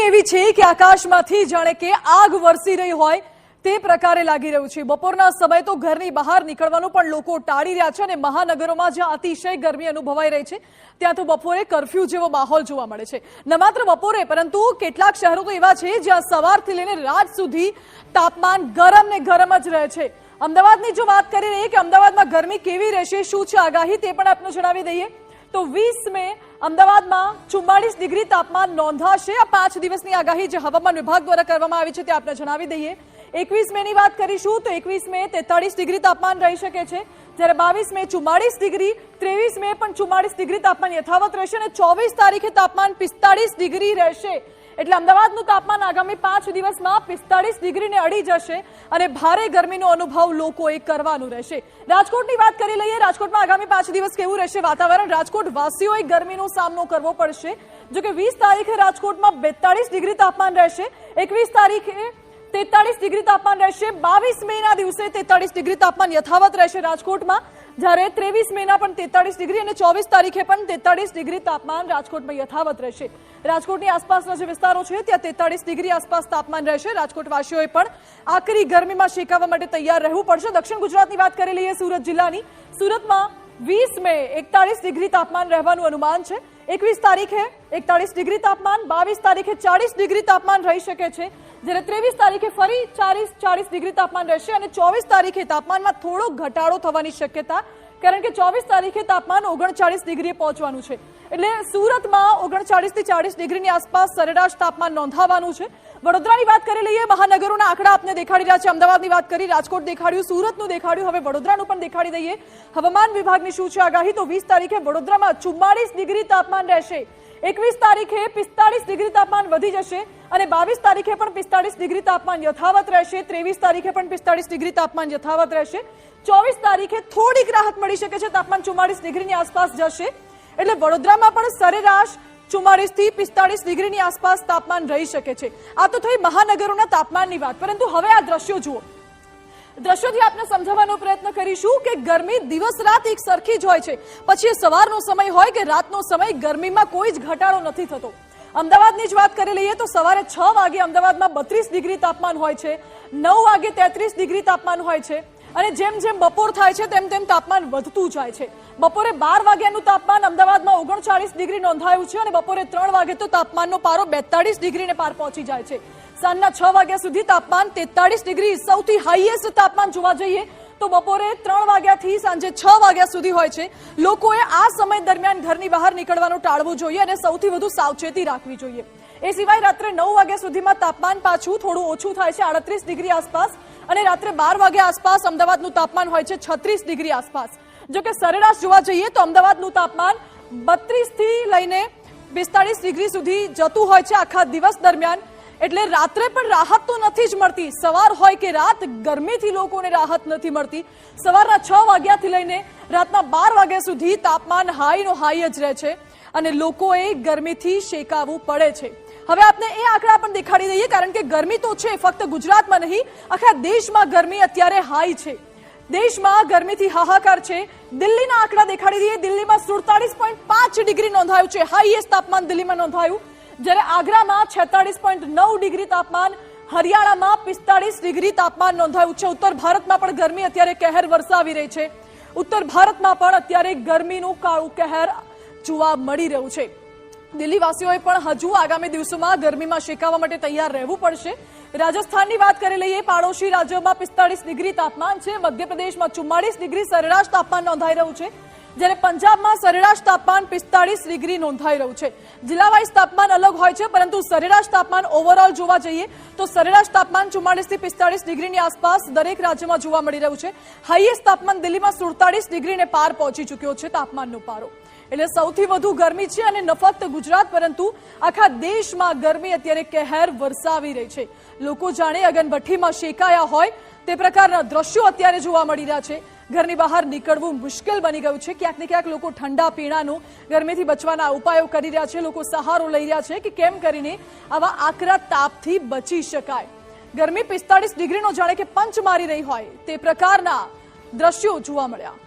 એવી છે કે આકાશમાંથી જાણે કે આગ વરસી રહી હોય તે પ્રકારે લાગી રહ્યું છે. બપોરના સમય તો ઘરની બહાર નીકળવાનું પણ લોકો ટાળી રહ્યા છે અને મહાનગરોમાં જ્યાં અતિશય ગરમી અનુભવાઈ રહી છે. ત્યાં તો બપોરે કરફ્યુ જેવો માહોલ જોવા મળે છે. ન માત્ર બપોરે, પરંતુ કેટલાક શહેરો તો એવા છે જ્યાં સવારથી લઈને રાત સુધી તાપમાન ગરમ ને ગરમ જ રહે છે. અમદાવાદની જો વાત કરી રહીએ કે અમદાવાદમાં ગરમી કેવી રહેશે, શું છે આગાહી તે પણ આપને જણાવી દઈએ. તો વીસ મે અમદાવાદમાં ચુમ્માળીસ ડિગ્રી તાપમાન નોંધાશે. આ પાંચ દિવસની આગાહી જે હવામાન વિભાગ દ્વારા કરવામાં આવી છે તે આપણે જણાવી દઈએ. એકવીસ મે ની વાત કરીશું તો એકવીસ મે તેતાળીસ ડિગ્રી તાપમાન રહી શકે છે. જ્યારે બાવીસ મે ચુમ્માળીસ ડિગ્રી, ત્રેવીસ મે પણ ચુમ્માળીસ ડિગ્રી તાપમાન યથાવત રહેશે અને ચોવીસ તારીખે તાપમાન પિસ્તાળીસ ડિગ્રી રહેશે. એટલે અમદાવાદનું તાપમાન આગામી પાંચ દિવસમાં પિસ્તાળીસ ડિગ્રીને અડી જશે અને ભારે ગરમીનો અનુભવ લોકોએ કરવાનું રહેશે. રાજકોટની વાત કરી લઈએ, રાજકોટમાં આગામી પાંચ દિવસ કેવું રહેશે વાતાવરણ? રાજકોટ વાસીઓએ ગરમીનો સામનો કરવો પડશે. જોકે વીસ તારીખે રાજકોટમાં બેતાળીસ ડિગ્રી તાપમાન રહેશે. એકવીસ તારીખે તેતાળીસ ડિગ્રી તાપમાન રહેશે. બાવીસ મે ના દિવસે તેતાળીસ ડિગ્રી તાપમાન યથાવત રહેશે રાજકોટમાં. જ્યારે ત્રેવીસ મે ના પણ તેતાળીસ ડિગ્રી અને ચોવીસ તારીખે પણ તેતાળીસ ડિગ્રી તાપમાન રાજકોટમાં યથાવત રહેશે. રાજકોટની આસપાસના જે વિસ્તારો છે, ત્યાં તેતાળીસ ડિગ્રી આસપાસ તાપમાન રહેશે. રાજકોટવાસીઓએ પણ આકરી ગરમીમાં શેકાવા માટે તૈયાર રહેવું પડશે. દક્ષિણ ગુજરાતની વાત કરી લઈએ સુરત જિલ્લાની. સુરતમાં વીસ મે એકતાળીસ ડિગ્રી તાપમાન રહેવાનું અનુમાન છે. એકવીસ તારીખે એકતાળીસ ડિગ્રી તાપમાન, બાવીસ તારીખે ચાળીસ ડિગ્રી તાપમાન રહી શકે છે. જ્યારે ત્રેવીસ તારીખે ફરી ચાલીસ ચાળીસ ડિગ્રી તાપમાન રહેશે અને ચોવીસ તારીખે તાપમાનમાં થોડો ઘટાડો થવાની શક્યતા કારણ કે ચોવીસ તારીખે તાપમાન ઓગણચાળીસ ડિગ્રીએ પહોંચવાનું છે. એટલે સુરતમાં ઓગણચાળીસથી ચાળીસ ડિગ્રીની આસપાસ સરેરાશ તાપમાન નોંધાવાનું છે. વડોદરાની વાત કરી લઈએ, મહાનગરોના આંકડા આપને દેખાડી રહ્યા છે. અમદાવાદની વાત કરી, રાજકોટ દેખાડ્યું, સુરતનું દેખાડ્યું. હવે વડોદરાનું પણ દેખાડી દઈએ. હવામાન વિભાગની શું છે આગાહી? તો વીસ તારીખે વડોદરામાં ચુમ્માળીસ ડિગ્રી તાપમાન રહેશે. એકવીસ તારીખે પિસ્તાળીસ વધી જશે અને બાવીસ તારીખે પણ પિસ્તાળીસ ડિગ્રી તાપમાન યથાવત રહેશે, ત્રેવીસ તારીખે પણ પિસ્તાળીસ ડિગ્રી તાપમાન યથાવત રહેશે, ચોવીસ તારીખે થોડીક રાહત મળી શકે છે, તાપમાન ચુમ્માળીસ ડિગ્રીની આસપાસ જશે. એટલે વડોદરામાં પણ સરેરાશ ચુમ્માળીસથી પિસ્તાળીસ ડિગ્રીની આસપાસ તાપમાન રહી શકે છે. આ તો થઈ મહાનગરોના તાપમાનની વાત. પરંતુ હવે આ દ્રશ્યો જુઓ. દ્રશ્યોથી આપને સમજાવવાનો પ્રયત્ન કરીશું કે ગરમી દિવસ રાત એક સરખી જ હોય છે. પછી સવારનો સમય હોય કે રાતનો સમય ગરમીમાં કોઈ જ ઘટાડો નથી થતો. અમદાવાદની જ વાત કરી લઈએ તો સવારે છ વાગે અમદાવાદમાં બત્રીસ ડિગ્રી તાપમાન હોય છે, નવ વાગે તેત્રીસ ડિગ્રી તાપમાન હોય છે અને જેમ જેમ બપોર થાય છે તેમ તેમ તાપમાન વધતું જાય છે. બપોરે બાર વાગ્યાનું તાપમાન અમદાવાદમાં ઓગણચાળીસ ડિગ્રી નોંધાયું છે અને બપોરે ત્રણ વાગે તો તાપમાનનો પારો બેતાળીસ ડિગ્રીને પાર પહોંચી જાય છે. સાંજના છ વાગ્યા સુધી તાપમાન તેતાળીસ ડિગ્રી સૌથી હાઈએસ્ટ તાપમાન જોવા જઈએ તો બપોરે ત્રણ વાગ્યાથી સાંજે છ વાગ્યા સુધી હોય છે. લોકોએ આ સમય દરમિયાન ઘરની બહાર નીકળવાનું ટાળવું જોઈએ અને સૌથી વધુ સાવચેતી રાખવી જોઈએ. એ સિવાય રાત્રે નવ વાગ્યા સુધીમાં તાપમાન પાછું થોડું ઓછું થાય છે, આડત્રીસ ડિગ્રી આસપાસ અને રાત્રે બાર વાગ્યા આસપાસ અમદાવાદનું તાપમાન હોય છે, છત્રીસ ડિગ્રી આસપાસ. જો કે સરેરાશ જોવા જઈએ તો અમદાવાદનું તાપમાન બત્રીસથી લઈને પિસ્તાળીસ ડિગ્રી સુધી જતું હોય છે આખા દિવસ દરમિયાન. એટલે રાત્રે પણ રાહત તો નથી જ મળતી. સવાર હોય કે રાત, ગરમીથી લોકોને રાહત નથી મળતી. સવારના છ વાગ્યાથી લઈને રાતના બાર વાગ્યા સુધી તાપમાન હાઈનો હાઈ જ રહે છે અને લોકોએ ગરમીથી શેકાવવું પડે છે. હવે આપને એ આંકડા પણ દેખાડી દઈએ, કારણ કે ગરમી તો છે, ફક્ત ગુજરાતમાં નહીં, આખા દેશમાં ગરમી અત્યારે હાઈ છે. દેશમાં ગરમીથી હાહાકાર છે. દિલ્હીના આંકડા દેખાડી દઈએ, દિલ્હીમાં સુડતાલીસ પોઈન્ટ પાંચ ડિગ્રી નોંધાયું છે, હાઈએસ્ટ તાપમાન દિલ્હીમાં નોંધાયું. જ્યારે આગ્રામાં છેતાળીસ પોઈન્ટ નવ ડિગ્રી તાપમાન, હરિયાણામાં પિસ્તાળીસ ડિગ્રી તાપમાન નોંધાયું છે. ઉત્તર ભારતમાં પણ ગરમી અત્યારે કહેર વરસાવી રહી છે. ઉત્તર ભારતમાં પણ અત્યારે ગરમીનું કાળું કહેર જોવા મળી રહ્યું છે. દિલ્હીવાસીઓએ પણ હજુ આગામી દિવસોમાં ગરમીમાં શેકાવા માટે તૈયાર રહેવું પડશે. રાજસ્થાનની વાત કરી લઈએ, પાડોશી રાજ્યોમાં પિસ્તાળીસ ડિગ્રી તાપમાન છે. મધ્યપ્રદેશમાં ચુમ્માળીસ ડિગ્રી સરેરાશ તાપમાન નોંધાઈ રહ્યું છે. જ્યારે પંજાબમાં સરેરાશ તાપમાન પિસ્તાળીસ ડિગ્રી નોંધાઈ રહ્યું છે. જિલ્લા વાઇઝ તાપમાન અલગ હોય છે, પરંતુ સરેરાશ તાપમાન ઓવરઓલ જોવા જઈએ તો સરેરાશ તાપમાન ચુમ્માળીસથી પિસ્તાળીસ ડિગ્રીની આસપાસ દરેક રાજ્યમાં જોવા મળી રહ્યું છે. હાઈએસ્ટ તાપમાન દિલ્હીમાં સુડતાળીસ ડિગ્રીને પાર પહોંચી ચૂક્યો છે તાપમાનનો પારો. એટલે સૌથી વધુ ગરમી છે અને ન ફક્ત ગુજરાત, પરંતુ આખા દેશમાં ગરમી અત્યારે કહેર વરસાવી રહી છે. લોકો જાણે અગનભઠ્ઠીમાં શેકાયા હોય તે પ્રકારના દ્રશ્યો અત્યારે જોવા મળી રહ્યા છે. ઘરની બહાર નીકળવું મુશ્કેલ બની ગયું છે. ક્યાંક ને ક્યાંક લોકો ઠંડા પીણાનું, ગરમીથી બચવાના ઉપાયો કરી રહ્યા છે. લોકો સહારો લઈ રહ્યા છે કે કેમ કરીને આવા આકરા તાપથી બચી શકાય. ગરમી પિસ્તાળીસ ડિગ્રીનો જાણે કે પંચ મારી રહી હોય. તે પ્રકારના દ્રશ્યો જોવા મળ્યા.